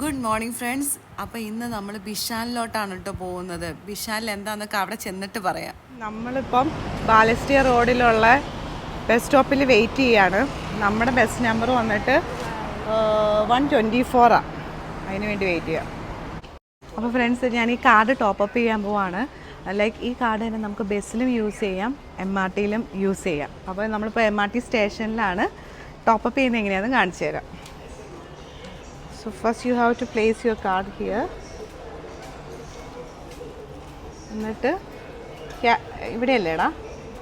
Good morning friends അപ്പോൾ ഇന്ന് നമ്മൾ ബിഷാലിലോട്ടാണ് കേട്ടോ പോകുന്നത്. ബിഷാലിൽ എന്താണെന്നൊക്കെ അവിടെ ചെന്നിട്ട് പറയാം. നമ്മളിപ്പം ബാലസ്റ്റിയ റോഡിലുള്ള ബസ് സ്റ്റോപ്പിൽ വെയിറ്റ് ചെയ്യാണ്. നമ്മുടെ ബസ് നമ്പർ വന്നിട്ട് വൺ ട്വന്റി ഫോറാണ് അതിന് വേണ്ടി വെയിറ്റ് ചെയ്യാം. അപ്പോൾ ഫ്രണ്ട്സ് ഞാൻ ഈ കാർഡ് ടോപ്പപ്പ് ചെയ്യാൻ പോവാണ്. ലൈക്ക് ഈ കാർഡ് തന്നെ നമുക്ക് ബസ്സിലും യൂസ് ചെയ്യാം എം ആർ ടിയിലും യൂസ് ചെയ്യാം. അപ്പോൾ നമ്മളിപ്പോൾ എം ആർ ടി സ്റ്റേഷനിലാണ് ടോപ്പപ്പ് ചെയ്യുന്നത് എങ്ങനെയാണെന്ന് കാണിച്ചു തരാം. So first you have to place your card here. എന്നിട്ട് ഇവിടെയല്ലേടാ?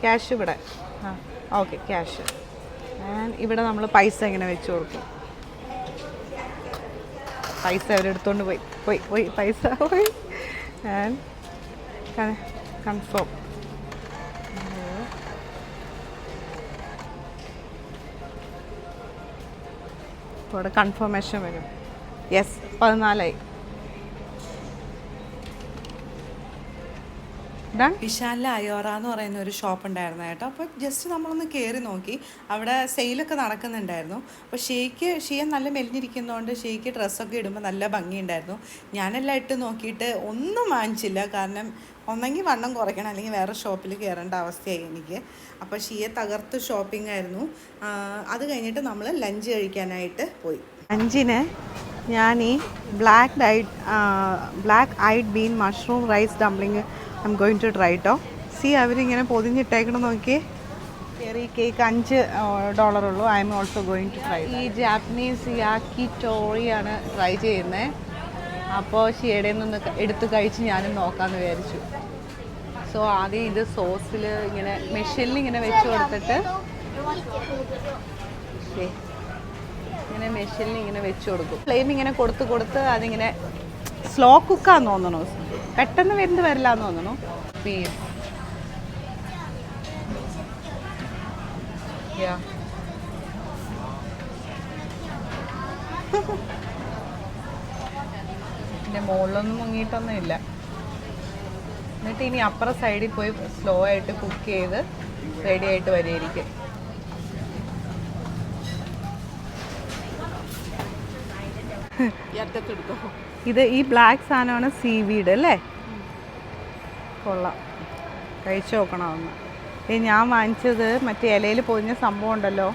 ക്യാഷ് ഇവിടെ. ആ ഓക്കെ ക്യാഷ് ആൻഡ് ഇവിടെ നമ്മൾ പൈസ ഇങ്ങനെ വെച്ച് കൊടുക്കും. പൈസ അവരെടുത്തോണ്ട് പോയി. പോയി പോയി പൈസ പോയി. ആൻഡ് കൺഫേം ഇവിടെ കൺഫർമേഷൻ വരും. യെസ് പതിനാലായി. വിശാലിലെ അയോറ എന്ന് പറയുന്ന ഒരു ഷോപ്പ് ഉണ്ടായിരുന്നു കേട്ടോ. അപ്പോൾ ജസ്റ്റ് നമ്മളൊന്ന് കയറി നോക്കി. അവിടെ സെയിലൊക്കെ നടക്കുന്നുണ്ടായിരുന്നു. അപ്പോൾ ഷെയ്ക്ക് ഷിയ നല്ല മെലിഞ്ഞിരിക്കുന്നതുകൊണ്ട് ഷെയ്ക്ക് ഡ്രസ്സൊക്കെ ഇടുമ്പോൾ നല്ല ഭംഗിയുണ്ടായിരുന്നു. ഞാനെല്ലാം ഇട്ട് നോക്കിയിട്ട് ഒന്നും വാങ്ങിച്ചില്ല. കാരണം ഒന്നെങ്കിൽ വണ്ണം കുറയ്ക്കണം അല്ലെങ്കിൽ വേറെ ഷോപ്പിൽ കയറേണ്ട അവസ്ഥയായി എനിക്ക്. അപ്പോൾ ഷീയെ തകർത്ത് ഷോപ്പിംഗ് ആയിരുന്നു. അത് കഴിഞ്ഞിട്ട് നമ്മൾ ലഞ്ച് കഴിക്കാനായിട്ട് പോയി. അഞ്ചിന് ഞാൻ ഈ black dyed black eyed bean mushroom rice dumpling I'm going to try to C അവരിങ്ങനെ പൊതിഞ്ഞിട്ടേക്കണം നോക്കി ചെറി കേക്ക് അഞ്ച് ഡോളർ ഉള്ളൂ. I'm also going to try ഈ ജാപ്പനീസ് യാക്കി ടോറിയാണ് ട്രൈ ചെയ്യുന്നത് അപ്പോൾ ഷീടെ നിന്ന് എടുത്ത് കഴിച്ച് ഞാനും നോക്കാമെന്ന് വിചാരിച്ചു. സോ ആദ്യം ഇത് സോസിൽ ഇങ്ങനെ മെഷീനിൽ ഇങ്ങനെ വെച്ച് കൊടുത്തിട്ട് ഇങ്ങനെ മെഷീനിൽ ഇങ്ങനെ വെച്ച് കൊടുക്കും. ഫ്ലെയിം ഇങ്ങനെ കൊടുത്ത് കൊടുത്ത് അതിങ്ങനെ സ്ലോ കുക്കാന്ന് തോന്നണു. പെട്ടെന്ന് വരുന്നത് വരില്ല എന്ന് തോന്നണു പിന്നെ മുകളിലൊന്നും മുങ്ങിയിട്ടൊന്നും ഇല്ല. എന്നിട്ട് ഇനി അപ്പുറ സൈഡിൽ പോയി സ്ലോ ആയിട്ട് കുക്ക് ചെയ്ത് റെഡി ആയിട്ട് വരികയായിരിക്കും. ഇത് ഈ ബ്ലാക്ക് സാധനമാണ് സീവീഡ് അല്ലേ? കൊള്ളാം. കഴിച്ചു നോക്കണം ഒന്ന് ഈ ഞാൻ വാങ്ങിച്ചത് മറ്റേ ഇലയിൽ പൊതിഞ്ഞ സംഭവം ഉണ്ടല്ലോ.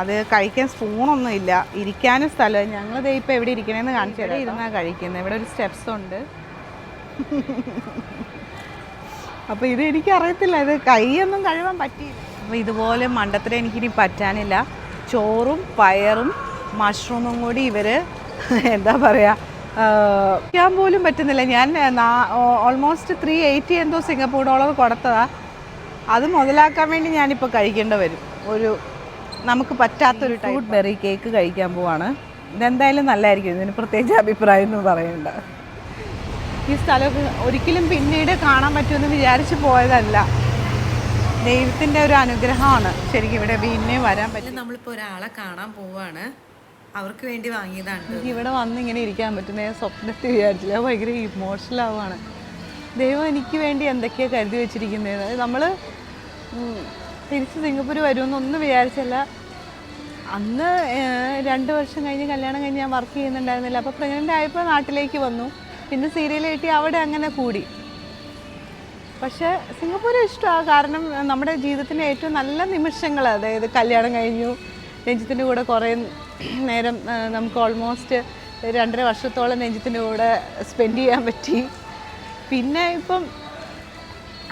അത് കഴിക്കാൻ സ്പൂണൊന്നും ഇല്ല. ഇരിക്കാനും സ്ഥലം. ഞങ്ങൾ ഇപ്പോൾ എവിടെ ഇരിക്കണേന്ന് കാണിച്ചു തരാം. ഇരുന്നാണ് കഴിക്കുന്നത് ഇവിടെ ഒരു സ്റ്റെപ്സ് ഉണ്ട്. അപ്പോൾ ഇത് എനിക്ക് അറിയത്തില്ല ഇത് കൈയൊന്നും കഴുകാൻ പറ്റിയില്ല. അപ്പോൾ ഇതുപോലെ മണ്ടത്തിൽ എനിക്കിനി പറ്റാനില്ല. ചോറും പയറും മഷ്റൂമും കൂടി ഇവർ എന്താ പറയുക ഞാൻ പോലും പറ്റുന്നില്ല. ഞാൻ ഓൾമോസ്റ്റ് ത്രീ എയ്റ്റി എന്തോ സിംഗപ്പൂർ ഡോളർ കൊടുത്തതാ. അത് മുതലാക്കാൻ വേണ്ടി ഞാനിപ്പോൾ കഴിക്കേണ്ടി വരും. ഒരു നമുക്ക് പറ്റാത്തൊരു ടൂട്ട് ബെറി കേക്ക് കഴിക്കാൻ പോവാണ്. ഇതെന്തായാലും നല്ലതായിരിക്കും ഇതിന് പ്രത്യേകിച്ച് അഭിപ്രായം എന്ന് പറയണ്ട. ഈ സ്ഥലമൊക്കെ ഒരിക്കലും പിന്നീട് കാണാൻ പറ്റുമെന്ന് വിചാരിച്ചു പോയതല്ല. ദൈവത്തിന്റെ ഒരു അനുഗ്രഹമാണ്. ശരിക്കും ഇവിടെ പിന്നെയും വരാൻ പറ്റും. അതിൽ നമ്മളിപ്പോൾ ഒരാളെ കാണാൻ പോവാണ്. അവർക്ക് വേണ്ടി വാങ്ങിയതാണ്. ഇവിടെ വന്ന് ഇങ്ങനെ ഇരിക്കാൻ പറ്റുന്ന സ്വപ്നത്തിൽ വിചാരിച്ചില്ല. ഭയങ്കര ഇമോഷണൽ ആവുകയാണ് ദൈവം എനിക്ക് വേണ്ടി എന്തൊക്കെയാണ് കരുതി വെച്ചിരിക്കുന്നത് നമ്മൾ തിരിച്ച് സിംഗപ്പൂർ വരുമെന്നൊന്നും വിചാരിച്ചല്ല. അന്ന് രണ്ട് വർഷം കഴിഞ്ഞ് കല്യാണം കഴിഞ്ഞ് ഞാൻ വർക്ക് ചെയ്യുന്നുണ്ടായിരുന്നില്ല. അപ്പോൾ പ്രഗ്നന്റ് ആയപ്പോൾ നാട്ടിലേക്ക് വന്നു. പിന്നെ സീരിയൽ കിട്ടി അവിടെ അങ്ങനെ കൂടി. പക്ഷേ സിംഗപ്പൂർ ഇഷ്ടമാണ് കാരണം നമ്മുടെ ജീവിതത്തിന്റെ ഏറ്റവും നല്ല നിമിഷങ്ങൾ അതായത് കല്യാണം കഴിഞ്ഞു രഞ്ജിത്തിന്റെ കൂടെ കുറേ നേരം നമുക്ക് ഓൾമോസ്റ്റ് രണ്ടര വർഷത്തോളം രഞ്ജിത്തിന്റെ കൂടെ സ്പെൻഡ് ചെയ്യാൻ പറ്റി. പിന്നെ ഇപ്പം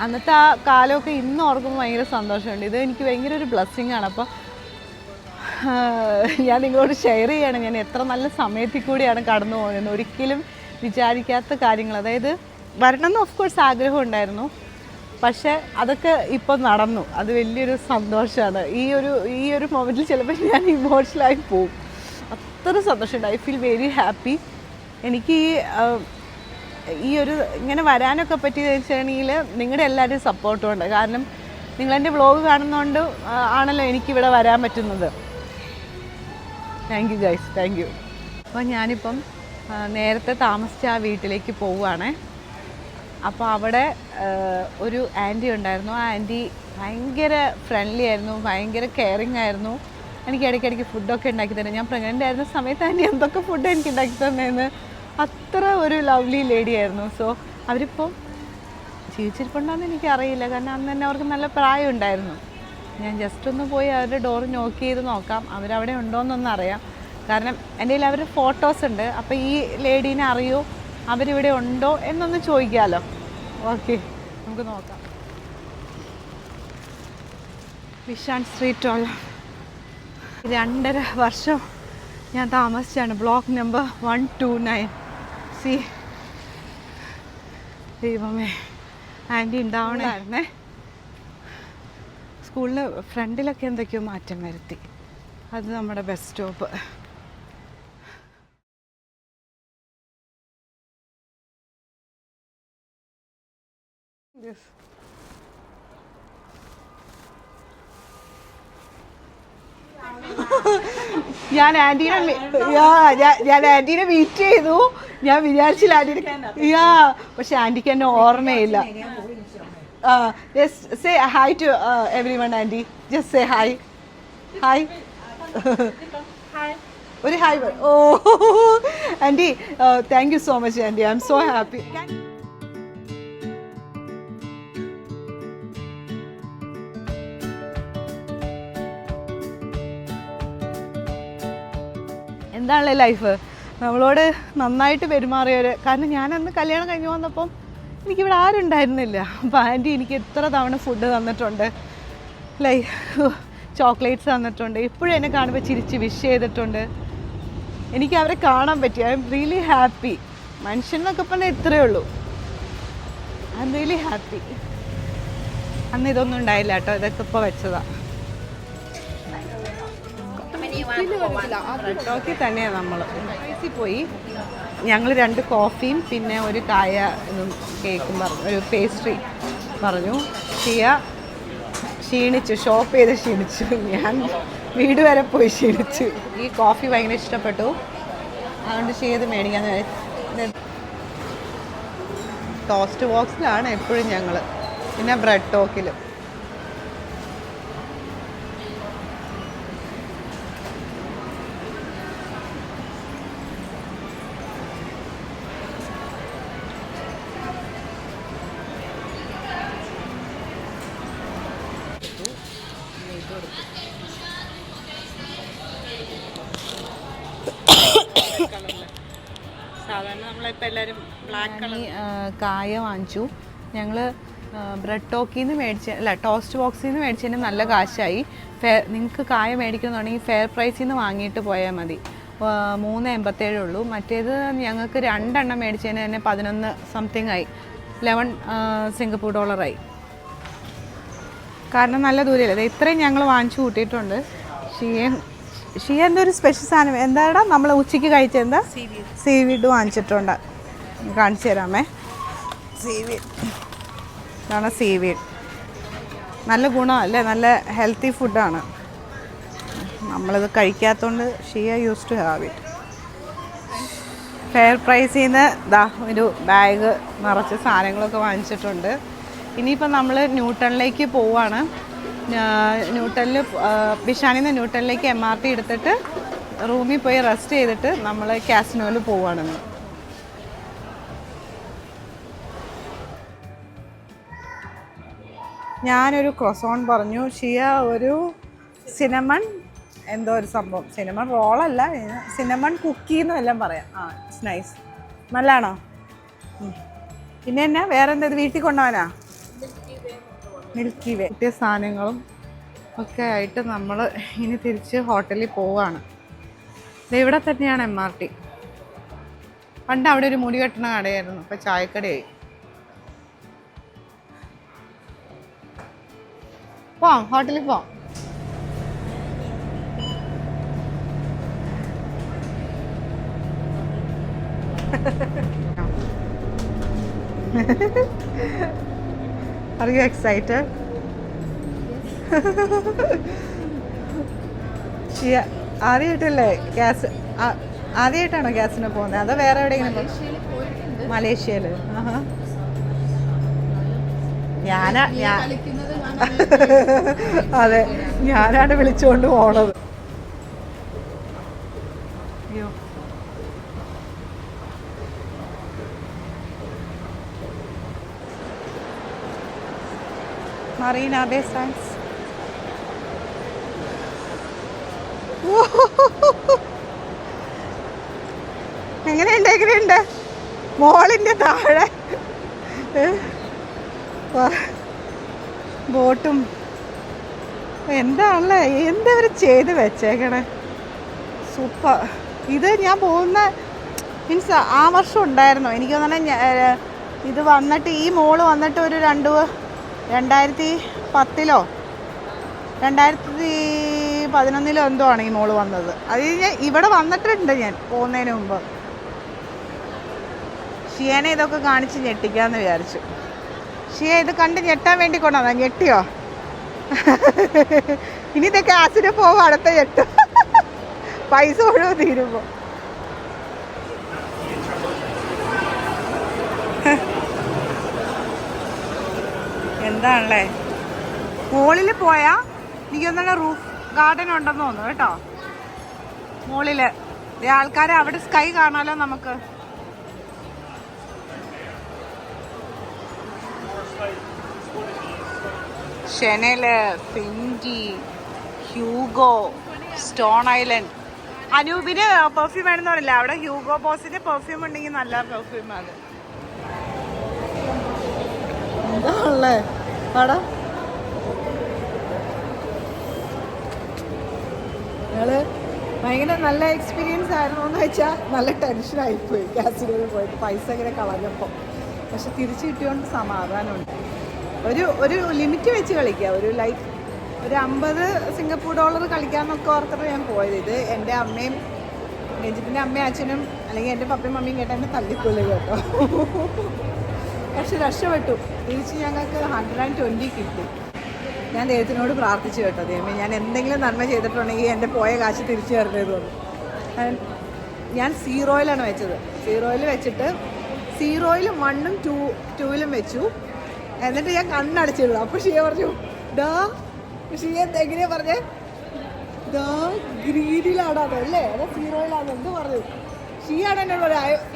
അന്നത്തെ ആ കാലമൊക്കെ ഇന്ന് ഓർക്കുമ്പോൾ ഭയങ്കര സന്തോഷമുണ്ട്. ഇത് എനിക്ക് ഭയങ്കര ഒരു ബ്ലെസ്സിങ് ആണ്. അപ്പോൾ ഞാൻ നിങ്ങളോട് ഷെയർ ചെയ്യണം. ഞാൻ എത്ര നല്ല സമയത്തിൽ കൂടിയാണ് കടന്നു പോകുന്നത് ഒരിക്കലും വിചാരിക്കാത്ത കാര്യങ്ങൾ. അതായത് വരണമെന്ന് ഓഫ് കോഴ്സ് ആഗ്രഹം ഉണ്ടായിരുന്നു. പക്ഷേ അതൊക്കെ ഇപ്പം നടന്നു. അത് വലിയൊരു സന്തോഷമാണ് ഈ ഒരു ഈ ഒരു മൊമെന്റിൽ ചിലപ്പോൾ ഞാൻ ഇമോഷണലായി പോകും അത്ര സന്തോഷമുണ്ട്. ഐ ഫീൽ വെരി ഹാപ്പി എനിക്ക് ഈ ഈ ഒരു ഇങ്ങനെ വരാനൊക്കെ പറ്റിയത് വെച്ചിട്ടുണ്ടെങ്കിൽ നിങ്ങളുടെ എല്ലാവരുടെയും സപ്പോർട്ടും ഉണ്ട്. കാരണം നിങ്ങളെന്റെ വ്ളോഗ് കാണുന്നതുകൊണ്ട് ആണല്ലോ എനിക്കിവിടെ വരാൻ പറ്റുന്നത്. Thank you guys thank you അപ്പോൾ ഞാനിപ്പം നേരത്തെ താമസിച്ച ആ വീട്ടിലേക്ക് പോവുകയാണേ അപ്പോൾ അവിടെ ഒരു ആന്റി ഉണ്ടായിരുന്നു. ആ ആന്റി ഭയങ്കര ഫ്രണ്ട്ലി ആയിരുന്നു ഭയങ്കര കെയറിങ് ആയിരുന്നു. എനിക്ക് ഇടയ്ക്കിടയ്ക്ക് ഫുഡൊക്കെ ഉണ്ടാക്കി തരും ഞാൻ പ്രഗ്നന്റ് ആയിരുന്ന സമയത്ത് ആന്റി എന്തൊക്കെ ഫുഡ് എനിക്ക് ഉണ്ടാക്കി തന്നെയെന്ന് അത്ര ഒരു ലവ്ലി ലേഡി ആയിരുന്നു. സോ അവരിപ്പം ജീവിച്ചിരിപ്പുണ്ടോയെന്ന് എനിക്കറിയില്ല. കാരണം അന്ന് തന്നെ അവർക്ക് നല്ല പ്രായം ഉണ്ടായിരുന്നു ഞാൻ ജസ്റ്റ് ഒന്ന് പോയി അവരുടെ ഡോർ നോക്ക് ചെയ്ത് നോക്കാം. അവരവിടെ ഉണ്ടോയെന്നൊന്നറിയാം കാരണം എന്റെ കയ്യിൽ അവരുടെ ഫോട്ടോസ് ഉണ്ട്. അപ്പോൾ ഈ ലേഡീനെ അറിയോ. അവരിവിടെ ഉണ്ടോ എന്നൊന്ന് ചോദിക്കാമല്ലോ ഓക്കെ നമുക്ക് നോക്കാം. വിഷാൻ സ്ട്രീറ്റ് ഉള്ള രണ്ടര വർഷം ഞാൻ താമസിച്ചാണ്. Block number one two nine C ദൈവമേ. ആന്റി ഉണ്ടാവണമായിരുന്നേ സ്കൂളിൽ ഫ്രണ്ടിലൊക്കെ എന്തൊക്കെയോ മാറ്റം വരുത്തി. അത് നമ്മുടെ ബസ് സ്റ്റോപ്പ്. ഞാൻ ആന്റീനെ ഞാൻ- ആന്റീനെ മീറ്റ് ചെയ്തു. ഞാൻ വിചാരിച്ചില്ല ആന്റീനെ യാ പക്ഷെ ആന്റിക്ക് എന്നെ ഓർമ്മയില്ല. Say hi to everyone aunty. Just say hi hi ഒരു hi oh aunty thank you so much aunty. I'm so happy എന്താണല്ലേ life? നമ്മളോട് നന്നായിട്ട് പെരുമാറിയവർ കാരണം ഞാൻ അന്ന് കല്യാണം കഴിഞ്ഞ് വന്നപ്പം എനിക്കിവിടെ ആരും ഉണ്ടായിരുന്നില്ല അപ്പോൾ ആന്റി എനിക്ക് എത്ര തവണ ഫുഡ് തന്നിട്ടുണ്ട്. ലൈ ചോക്ലേറ്റ്സ് തന്നിട്ടുണ്ട്. ഇപ്പോഴും എന്നെ കാണുമ്പോൾ ചിരിച്ച് വിഷ് ചെയ്തിട്ടുണ്ട്. എനിക്ക് അവരെ കാണാൻ പറ്റി. ഐ എം റിയലി ഹാപ്പി മനുഷ്യൻ എന്നൊക്കെ പറഞ്ഞാൽ ഇത്രയേ ഉള്ളൂ. ഐ എം റിയലി ഹാപ്പി അന്ന് ഇതൊന്നും ഉണ്ടായില്ല കേട്ടോ. ഇതൊക്കെ ഇപ്പോൾ വെച്ചതാണ് റെഡോക്കി തന്നെയാണ് നമ്മൾ പോയി. ഞങ്ങൾ രണ്ട് കോഫിയും പിന്നെ ഒരു കായ ഇതും കേക്കും പറഞ്ഞു. ഒരു പേസ്ട്രി പറഞ്ഞു. ഷിയ ക്ഷീണിച്ചു. ഷോപ്പ് ചെയ്ത് ക്ഷീണിച്ചു. ഞാൻ വീട് വരെ പോയി ക്ഷീണിച്ചു. ഈ കോഫി ഭയങ്കര ഇഷ്ടപ്പെട്ടു. അതുകൊണ്ട് ചെയ്ത് മേടിക്കാൻ. ടോസ്റ്റ് ബോക്സിലാണ് എപ്പോഴും ഞങ്ങൾ പിന്നെ ബ്രെഡ് ടോക്കിലും കായ വാങ്ങിച്ചു. ഞങ്ങൾ ബ്രെഡ് ടോക്കിൽ നിന്ന് മേടിച്ച അല്ല ടോസ്റ്റ് ബോക്സിൽ നിന്ന് മേടിച്ചതിന് നല്ല കാശായി. ഫെയർ നിങ്ങൾക്ക് കായ മേടിക്കുന്നുണ്ടെങ്കിൽ ഫെയർ പ്രൈസിൽ നിന്ന് വാങ്ങിയിട്ട് പോയാൽ മതി. മൂന്ന് എൺപത്തേഴേ ഉള്ളൂ. മറ്റേത് ഞങ്ങൾക്ക് രണ്ടെണ്ണം മേടിച്ചതിന് തന്നെ പതിനൊന്ന് സംതിങ് ആയി. ലെവൻ സിംഗപ്പൂർ ഡോളറായി കാരണം നല്ല ദൂരമില്ല ഇത്രയും ഞങ്ങൾ വാങ്ങിച്ചു കൂട്ടിയിട്ടുണ്ട്. ഷിയൻ ഷിയ എന്തോ ഒരു സ്പെഷ്യൽ സാധനം. എന്താടാ? നമ്മൾ ഉച്ചയ്ക്ക് കഴിച്ച എന്താ? സീ വീഡ് വാങ്ങിച്ചിട്ടുണ്ട്. കാണിച്ചു തരാമേ. സീ വീഡ് ഇതാണ് സീ വീഡ് നല്ല ഗുണമല്ലേ നല്ല ഹെൽത്തി ഫുഡാണ് നമ്മളിത് കഴിക്കാത്തതുകൊണ്ട് ഷിയ use to have it. Fair പ്രൈസിൽ നിന്ന് ദാ ഒരു ബാഗ് നിറച്ച് സാധനങ്ങളൊക്കെ വാങ്ങിച്ചിട്ടുണ്ട്. ഇനിയിപ്പോൾ നമ്മൾ ന്യൂട്ടണിലേക്ക് പോവാണ്. ന്യൂട്ടണിൽ ബിഷാനിൽ നിന്ന് ന്യൂട്ടലിലേക്ക് എം ആർ ടി എടുത്തിട്ട് റൂമിൽ പോയി റെസ്റ്റ് ചെയ്തിട്ട് നമ്മൾ കാസിനോയിൽ പോവാണെന്ന് ഞാനൊരു ക്രൊസോൺ പറഞ്ഞു. ഷിയ ഒരു സിനമൺ എന്തോ ഒരു സംഭവം. സിനമൺ റോളല്ല സിനമൺ കുക്കി എന്നും എല്ലാം പറയാം. ആ ഇറ്റ്സ് നൈസ് നല്ലതാണോ പിന്നെ എന്നാ വേറെന്താ ഇത് വീട്ടിൽ കൊണ്ടുപോകാനാ മിൽക്കി വേ കിട്ടിയ സാധനങ്ങളും ഒക്കെ ആയിട്ട് നമ്മൾ ഇനി തിരിച്ച് ഹോട്ടലിൽ പോവാണ്. ഇവിടെ തന്നെയാണ് എം ആർ ടി പണ്ട് അവിടെ ഒരു മുടി കെട്ടണ കടയായിരുന്നു. ഇപ്പം ചായക്കടയായി. പോവാം ഹോട്ടലിൽ പോവാം Are you excited? ആദ്യമായിട്ടല്ലേ ഗ്യാസ് ആദ്യമായിട്ടാണോ ഗ്യാസിന് പോകുന്നത്? അതോ വേറെ എവിടെയെങ്കിലും മലേഷ്യയിൽ അതെ ഞാനാണ് വിളിച്ചുകൊണ്ട് പോണത്. അയ്യോ. മറീന ബേ സാൻസ് എങ്ങനെയുണ്ട് എങ്ങനെയുണ്ട്? മോളിന്റെ താഴെ. ബോട്ടും. എന്താണല്ലേ? എന്താ ഇവർ ചെയ്ത് വെച്ചേക്കണേ? സൂപ്പർ. ഇത് ഞാൻ പോകുന്ന മീൻസ് ആ വർഷം ഉണ്ടായിരുന്നു. എനിക്ക് തോന്നണേ ഇത് വന്നിട്ട് ഈ മോൾ വന്നിട്ട് ഒരു രണ്ട് രണ്ടായിരത്തി പത്തിലോ? രണ്ടായിരത്തി പതിനൊന്നിലോ എന്തോ ആണ് ഈ മോൾ വന്നത്. അത് ഞാൻ ഇവിടെ വന്നിട്ടുണ്ട് ഞാൻ പോകുന്നതിന് മുമ്പ്. ഷിയനെ ഇതൊക്കെ കാണിച്ച് ഞെട്ടിക്കാന്ന് വിചാരിച്ചു. ഷിയ ഇത് കണ്ട് ഞെട്ടാൻ വേണ്ടി കൊണ്ടുവന്നാ ഞെട്ടിയോ? ഇനി ഇതൊക്കെ ആസിന് പോകും അടുത്ത ഞെട്ടും. പൈസ മുഴുവൻ തീരുമ്പോ എന്താണല്ലേ? മുകളിൽ പോയാ എനിക്കൊന്നെ റൂഫ് ഗാർഡൻ ഉണ്ടെന്ന് തോന്നുന്നു കേട്ടോ. മുകളിൽ ആൾക്കാരെ അവിടെ സ്കൈ കാണാലോ നമുക്ക്. Chanel Fendi Hugo Stone Island. അനൂപിന് perfume വേണമെന്ന് പറയില്ല അവിടെ ഹ്യൂഗോ ബോസിന്റെ പെർഫ്യൂം ഉണ്ടെങ്കിൽ നല്ല പെർഫ്യൂം അത് എന്താണല്ലേ പടം ഞങ്ങൾ ഭയങ്കര നല്ല എക്സ്പീരിയൻസ് ആയിരുന്നു എന്ന് വെച്ചാൽ നല്ല ടെൻഷൻ ആയിപ്പോയി. കാസിനോട് പോയിട്ട് പൈസ ഇങ്ങനെ കളഞ്ഞപ്പോൾ പക്ഷെ തിരിച്ചു കിട്ടിയോണ്ട് സമാധാനമുണ്ട്. ഒരു ഒരു ലിമിറ്റ് വെച്ച് കളിക്കുക ഒരു ലൈക്ക് ഒരു അമ്പത് സിംഗപ്പൂർ ഡോളർ കളിക്കാൻ കളിക്കാമെന്നൊക്കെ ഓർത്തിട്ട് ഞാൻ പോയത്. ഇത് എന്റെ അമ്മയും രഞ്ജിത്തിന്റെ അമ്മയും അച്ഛനും അല്ലെങ്കിൽ എന്റെ പപ്പയും മമ്മിയും കേട്ടാൽ എന്നെ തല്ലിക്കൊള്ളു കേട്ടോ. പക്ഷെ രക്ഷപ്പെട്ടു. തിരിച്ച് ഞങ്ങൾക്ക് ഹൺഡ്രഡ് ആൻഡ് ട്വന്റി കിട്ടി. ഞാൻ ദൈവത്തിനോട് പ്രാർത്ഥിച്ചു കേട്ടോ ദൈവമേ ഞാൻ എന്തെങ്കിലും നന്മ ചെയ്തിട്ടുണ്ടെങ്കിൽ എന്റെ പോയ കാശ് തിരിച്ചു പറഞ്ഞു. ഞാൻ- സീറോയിലാണ് വെച്ചത്. സീറോയിൽ വെച്ചിട്ട് സീറോയിലും വണ്ണും ടൂ ടൂവിലും വെച്ചു. എന്നിട്ട് ഞാൻ കണ്ണടച്ചിടും അപ്പോൾ ഷിയ പറഞ്ഞു ഡാ ഷിയ എങ്ങനെയാ പറഞ്ഞേ? ദാ ഗ്രീനിലാണോ അതല്ലേ സീറോയിലാണോ സീറോയിലാണ് എന്ത് പറഞ്ഞു? ഷീയാണ് എന്നോട്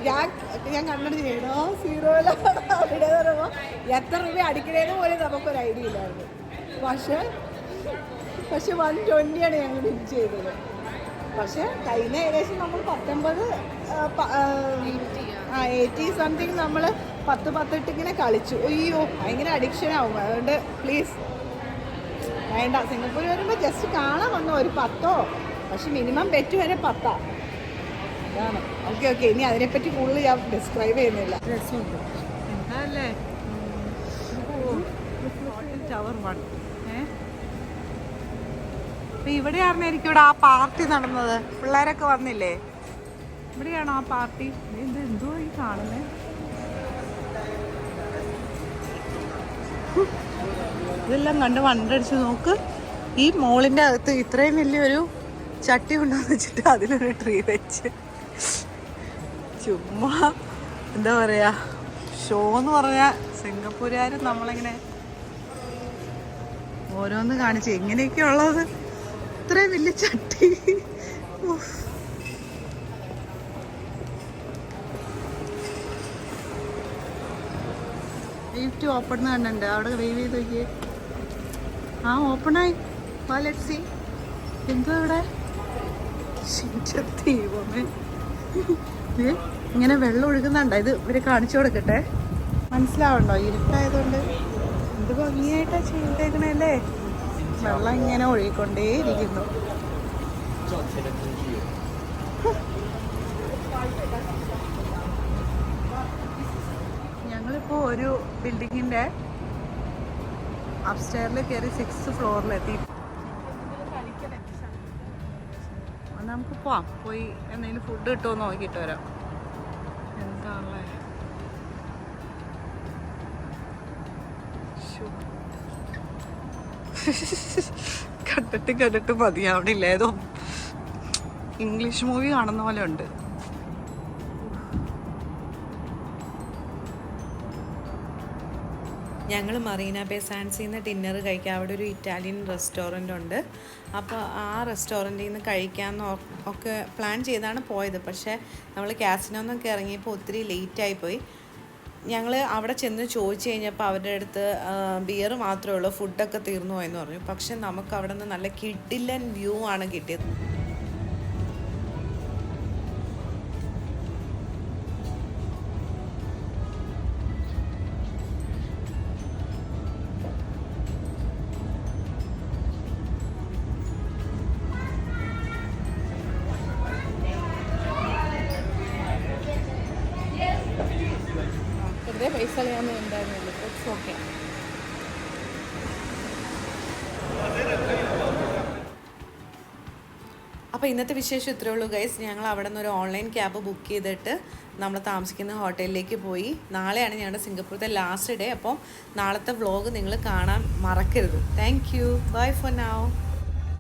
ഞാൻ ഞാൻ കണ്ണടിച്ച് ചെയ്യണോ സീറോയിലാണ് അവിടെ പറയുമ്പോൾ എത്ര രൂപ അടിക്കണേന്ന് പോലും നമുക്കൊരു ഐഡിയ ഇല്ലായിരുന്നു. പക്ഷേ പക്ഷെ വൺ ട്വന്റിയാണ് ഞങ്ങൾ വിൻ ചെയ്തത്. പക്ഷേ കഴിഞ്ഞ നമ്മൾ പത്തൊമ്പത് ആ, എയ്റ്റി സംതിങ് നമ്മൾ പത്ത് പത്തിട്ട് ഇങ്ങനെ കളിച്ചു. അയ്യോ ഭയങ്കര അഡിക്ഷൻ ആവും. അതുകൊണ്ട് പ്ലീസ് വേണ്ട. സിംഗപ്പൂർ വരുമ്പോൾ ജസ്റ്റ് കാണാൻ വന്നു? ഒരു പത്തോ? പക്ഷെ മിനിമം ബെറ്റ് വരെ പത്താ. അതാണ്. ഓക്കെ ഓക്കെ ഇനി അതിനെപ്പറ്റി കൂടുതൽ ഞാൻ ഡിസ്ക്രൈബ് ചെയ്യുന്നില്ല. അല്ലേ? ടവർ വൺ ഇവിടെയായിരുന്നായിരിക്കും ഇവിടെ ആ പാർട്ടി നടന്നത്? പിള്ളേരൊക്കെ വന്നില്ലേ? ഇവിടെയാണോ ആ പാർട്ടി? ഇത് എന്തോ ഈ കാണുന്നേ? ഇതെല്ലാം കണ്ട് വണ്ടടിച്ച് നോക്ക്. ഈ മോളിന്റെ അകത്ത് ഇത്രയും വലിയൊരു ചട്ടി കൊണ്ടുവന്ന് വെച്ചിട്ട് അതിലൊരു ട്രീ വെച്ച്. ചുമ്മാ എന്താ പറയാ ഷോ എന്ന് പറഞ്ഞാൽ സിംഗപ്പൂരുകാർ നമ്മളിങ്ങനെ ഓരോന്ന് കാണിച്ച് എങ്ങനെയൊക്കെ ഉള്ളത്? ഇത്രയും വലിയ ചട്ടി. ലിഫ്റ്റ് ഓപ്പൺ കണ്ടുണ്ട് അവിടെ വെയിവ് ചെയ്ത് നോക്കിയേ. ആ ഓപ്പണായി വാ ലെറ്റ് സി എന്തോ ഇവിടെ? ദേ, ഇങ്ങനെ വെള്ളം ഒഴുകുന്നുണ്ടോ? ഇത് ഇവർ കാണിച്ചു കൊടുക്കട്ടെ. മനസ്സിലാവണ്ടോ? ഇരുട്ടായതുകൊണ്ട് എന്ത് ഭംഗിയായിട്ടാ ചെയ്തേക്കണല്ലേ? വെള്ളം ഇങ്ങനെ ഒഴുകിക്കൊണ്ടേ ഇരിക്കുന്നു ഞങ്ങളിപ്പോൾ ഒരു ബിൽഡിങ്ങിന്റെ അപ്സ്റ്റെയറിൽ കയറി സിക്സ് ഫ്ലോറിലെത്തി നമുക്ക് പോവാം. പോയി എന്തെങ്കിലും ഫുഡ് കിട്ടുമോ നോക്കിയിട്ട് വരാം. എന്താണല്ലേ. കണ്ടിട്ട് കണ്ടിട്ട് മതിയാവണില്ല ഏതോ ഇംഗ്ലീഷ് മൂവി കാണുന്ന പോലെ ഉണ്ട്. ഞങ്ങൾ മറീന ബേ സാൻസിൽ നിന്ന് ഡിന്നർ കഴിക്കാൻ അവിടെ ഒരു ഇറ്റാലിയൻ റെസ്റ്റോറന്റ് ഉണ്ട് അപ്പോൾ ആ റെസ്റ്റോറന്റിൽ നിന്ന് കഴിക്കാമെന്ന് ഒക്കെ പ്ലാൻ ചെയ്താണ് പോയത്. പക്ഷേ നമ്മൾ ക്യാസിനൊന്നൊക്കെ ഇറങ്ങിയപ്പോൾ ഒത്തിരി ലേറ്റായി പോയി ഞങ്ങൾ അവിടെ ചെന്ന് ചോദിച്ചു കഴിഞ്ഞപ്പോൾ അവരുടെ അടുത്ത് ബിയർ മാത്രമേ ഉള്ളൂ ഫുഡൊക്കെ തീർന്നു പോയെന്ന് പറഞ്ഞു. പക്ഷെ നമുക്ക് അവിടെ നിന്ന് നല്ല കിഡിലൻ വ്യൂ ആണ് കിട്ടിയത്. പൈസ കളയാന്ന് ഉണ്ടായിരുന്നില്ല ഇറ്റ്സ് ഓക്കെ അപ്പോൾ ഇന്നത്തെ വിശേഷം ഇത്രയേ ഉള്ളൂ ഗൈസ് ഞങ്ങൾ അവിടെ നിന്ന് ഒരു ഓൺലൈൻ ക്യാബ് ബുക്ക് ചെയ്തിട്ട് നമ്മൾ താമസിക്കുന്ന ഹോട്ടലിലേക്ക് പോയി. നാളെയാണ് ഞങ്ങളുടെ സിംഗപ്പൂരത്തെ ലാസ്റ്റ് ഡേ അപ്പം നാളത്തെ വ്ളോഗ് നിങ്ങൾ കാണാൻ മറക്കരുത്. താങ്ക് യു ബൈ ഫോർ നാവ്